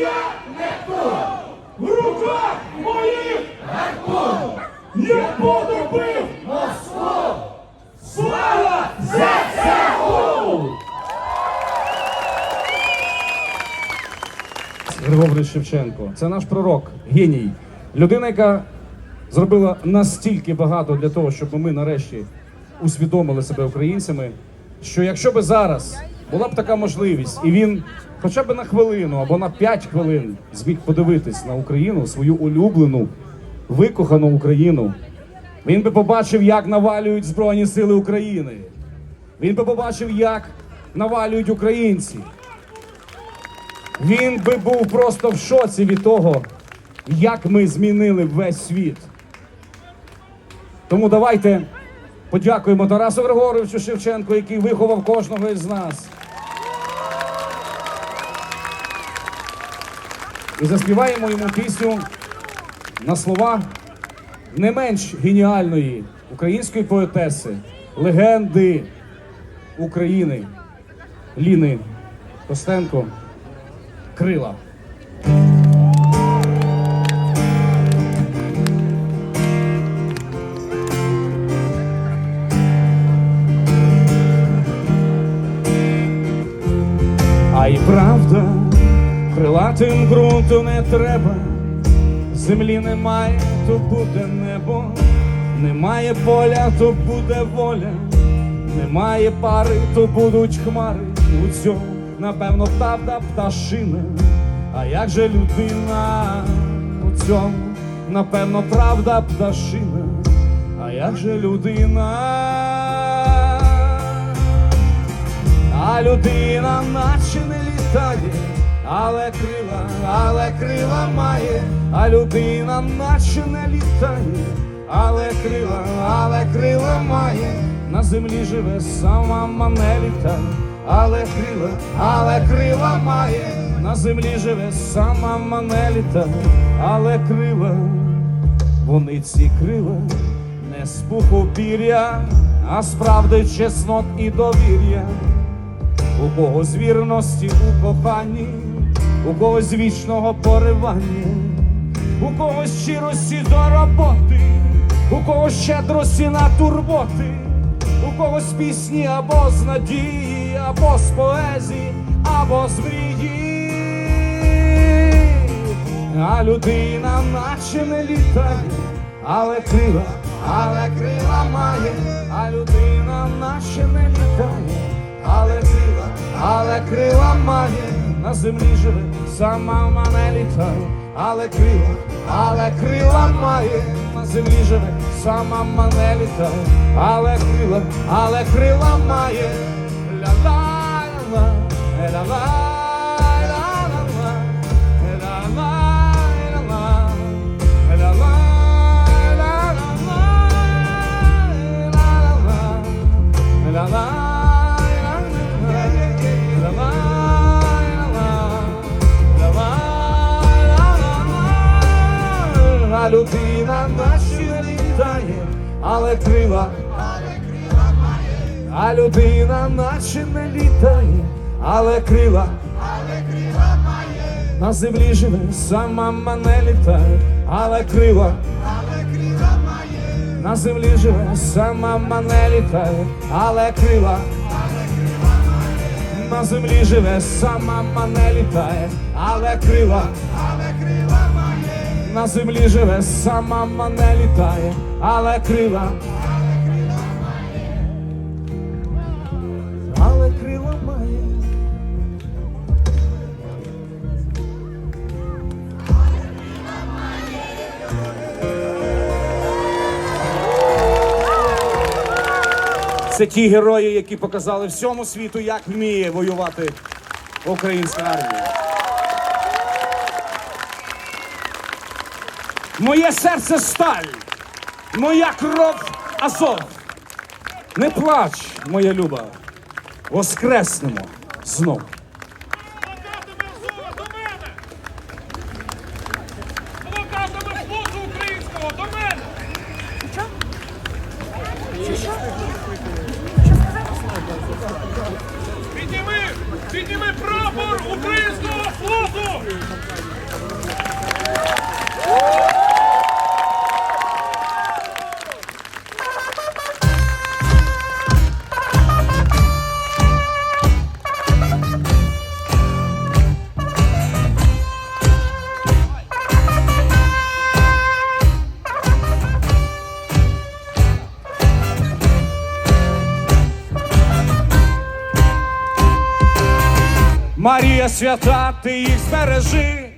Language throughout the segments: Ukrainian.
я Нептун! В руках моїх гарпун! Я потопив Москву! Слава ЗСУ! Григорій Шевченко. Це наш пророк, геній. Людина, яка зробила настільки багато для того, щоб ми нарешті усвідомили себе українцями. Що якщо би зараз була б така можливість, і він хоча б на хвилину або на 5 хвилин зміг подивитись на Україну, свою улюблену, викохану Україну, він би побачив, як навалюють Збройні Сили України. Він би побачив, як навалюють українці. Він би був просто в шоці від того, як ми змінили весь світ. Тому давайте подякуємо Тарасу Григоровичу Шевченку, який виховав кожного із нас. І заспіваємо йому пісню на слова не менш геніальної української поетеси, легенди України Ліни Костенко крила. Крилатим ґрунту не треба, землі немає, то буде небо, немає поля, то буде воля, немає пари, то будуть хмари. У цьому, напевно, правда пташина. А як же людина у цьому, напевно, правда пташина, а як же людина? А людина наче не літає, але крила, але крила має, а людина наче не літає, але крила, але крила має, на землі живе сама ма не літає, але крила, але крила має, на землі живе сама ма не літає, але крила, вони ці крила не з пуху пір'я, а з правди чеснот і довір'я. У кого з вірності у коханні, у когось вічного поривання, у когось щирості до роботи, у когось щедрості на турботи, у когось пісні або з надії, або з поезії, або з мрії. А людина наче не літає, але крила, але крила має, а людина наче не літає, але крила, але крила має, на землі живе, сама вона літає, але крила, але крила має, на землі живе, сама ма не літає, але крила, але крила має, ля-ла-ла, ля-ла, але крила, має, на землі живе, сама ма не літає, але крила, але крила має, на землі живе, сама ма не літає, але крила. але крила має, На землі живе, сама ма не літає, але крила. але крила має, На землі живе, сама ма не літає, але крила. Це ті герої, які показали всьому світу, як вміє воювати українська армія. Моє серце сталь, моя кров азов. Не плач, моя люба, воскреснемо знов. Підніми! Прапор українського флоту! Моє свята, ти їх збережи.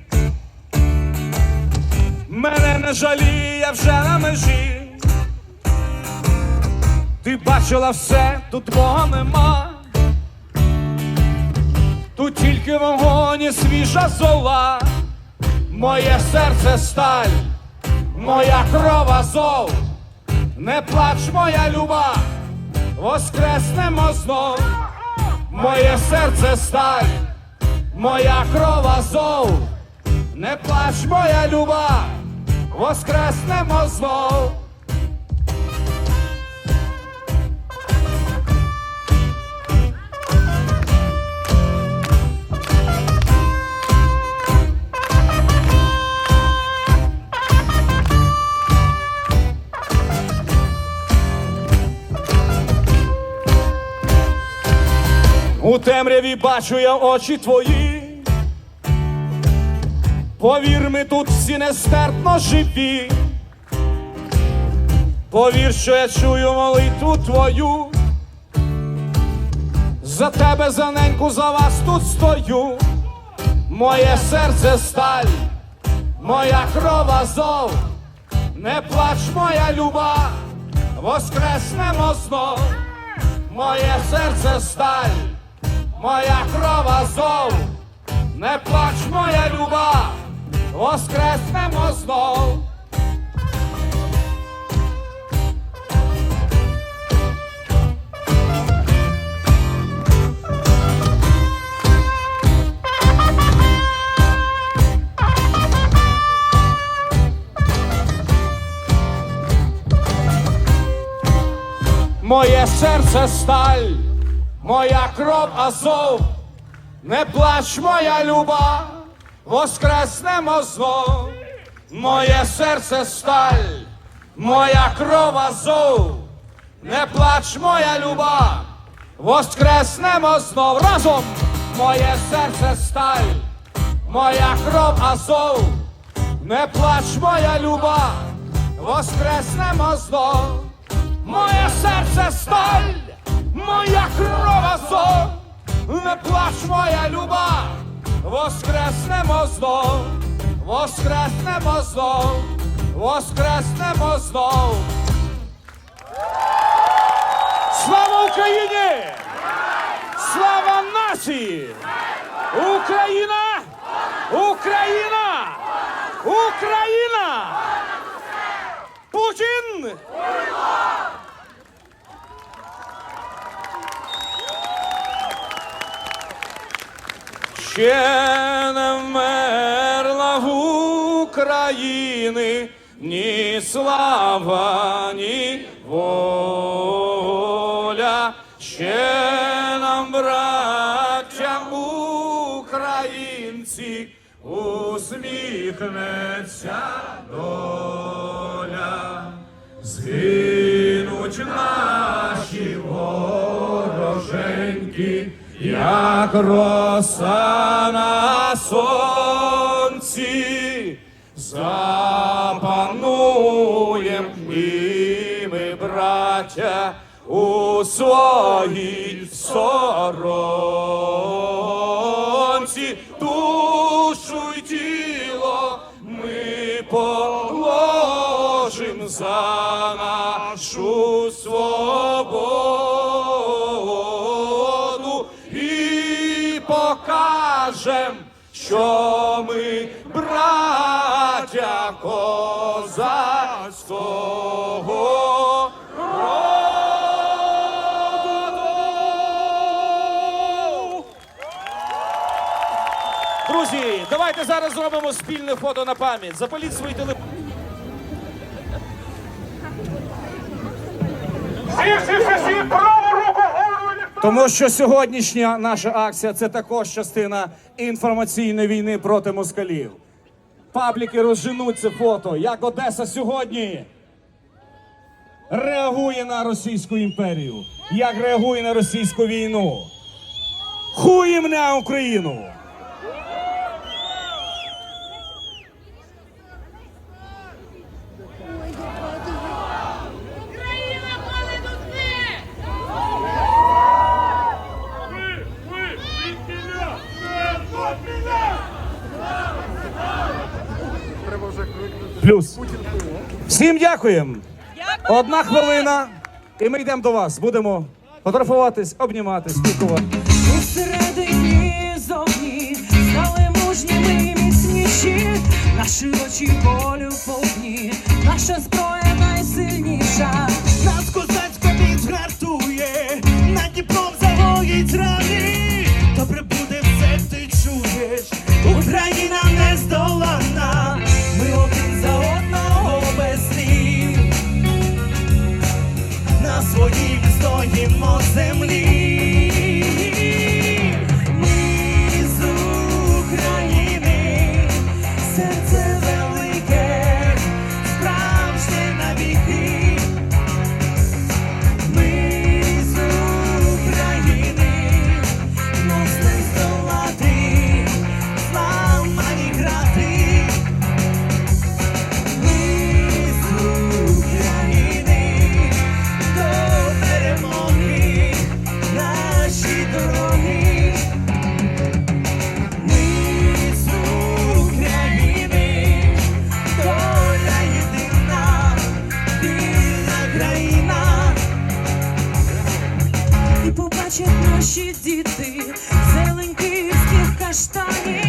Мене не жаліє вже на межі. Ти бачила все, тут Бога нема. Тут тільки вогонь і свіжа зола. Моє серце сталь, моя кров азов. Не плач, моя люба, воскреснемо знов. Моє серце сталь, моя кров азов. Не плач, моя люба, воскреснемо знов. Темряві бачу я очі твої. Повір, ми тут всі нестерпно живі. Повір, що я чую молитву твою. За тебе, за неньку, за вас тут стою. Моє серце сталь, моя кров азов. Не плач, моя люба, воскреснемо знов. Моє серце сталь, моя кров азов. Не плач, моя люба, воскреснемо знов. Моє серце сталь, моя кров азов. Не плач, моя люба, воскреснемо знов. Моє серце сталь, моя кров азов. Не плач, моя люба, воскреснемо знов. Разом моє серце сталь, моя кров азов. Не плач, моя люба, воскреснемо знов. Моє серце сталь, моя кров азов. Не плач, моя люба, воскреснемо знов, воскреснемо знов, воскреснемо знов. Слава Україні! Слава нації! Україна! Україна! Україна! Путін! Ще не вмерла в України ні слава, ні воля. Ще нам, браттям українці, усміхнеться доля. Згинуть наші як роса на сонці, запануєм і ми, браття, у своїй сторонці, покажем, що ми браття козацького роду. Друзі, давайте зараз зробимо спільне фото на пам'ять. Запаліть свої телефони. Всі, всі, всі, всі, ніхто Тому що сьогоднішня наша акція це також частина інформаційної війни проти москалів. Пабліки розженуть це фото, як Одеса сьогодні реагує на Російську імперію, як реагує на російську війну. Хуєм на Україну! Плюс. Всім дякуємо. Одна хвилина, і ми йдемо до вас. Будемо фотографуватись, обніматись, спілкуватись. Усередині зовні стали мужніми і міцніші, наші очі болю повні, наша зброя найсильніша. I